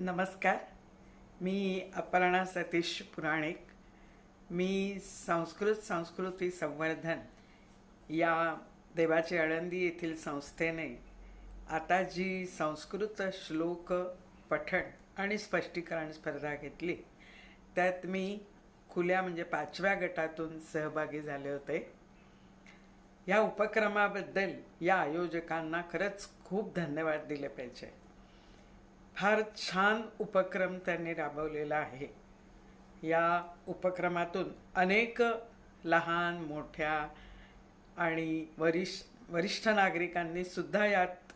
नमस्कार. मी अपर्णा सतीश पुराणिक. मी संस्कृत संस्कृती संवर्धन या देवाची आळंदी येथील संस्थेने आता जी संस्कृत श्लोक पठण आणि स्पष्टीकरण स्पर्धा घेतली त्यात मी खुल्या म्हणजे पाचव्या गटातून सहभागी झाले होते. या उपक्रमाबद्दल या आयोजकांना खरंच खूप धन्यवाद दिले पाहिजे. फार छान उपक्रम त्यांनी राबवलेला आहे. या उपक्रमातून अनेक लहान मोठ्या आणि वरिष्ठ वरिष्ठ नागरिकांनी सुद्धा यात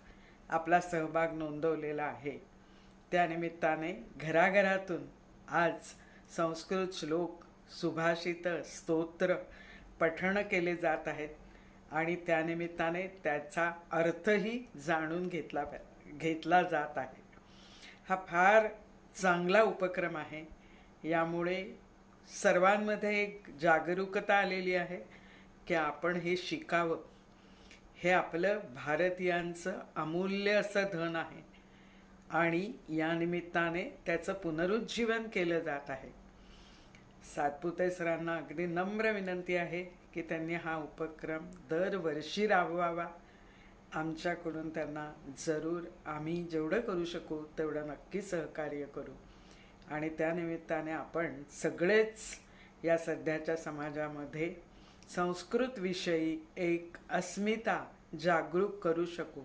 आपला सहभाग नोंदवलेला आहे. त्यानिमित्ताने घराघरातून आज संस्कृत श्लोक सुभाषित स्तोत्र पठण केले जात आहेत आणि त्यानिमित्ताने त्याचा अर्थही जाणून घेतला घेतला जात आहे. हा फार चांगला उपक्रम आहे. यामुळे सर्वांमध्ये एक जागरूकता आलेली आहे की आपण हे शिकावं. हे आपलं भारतीयांचं अमूल्य असं धन आहे. आणि या निमित्ताने त्याचं पुनरुज्जीवन केलं जात आहे. सातपुते सरांना अगदी नम्र विनंती आहे की त्यांनी हा उपक्रम दरवर्षी राबवावा. आमच्याकडून त्यांना जरूर आम्ही जेवढं करू शकू तेवढं नक्की सहकार्य करू. आणि त्यानिमित्ताने आपण सगळेच या सध्याच्या समाजामध्ये संस्कृतविषयी एक अस्मिता जागरूक करू शकू.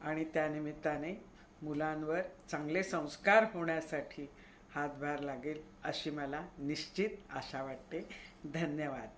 आणि त्यानिमित्ताने मुलांवर चांगले संस्कार होण्यासाठी हातभार लागेल अशी मला निश्चित आशा वाटते. धन्यवाद.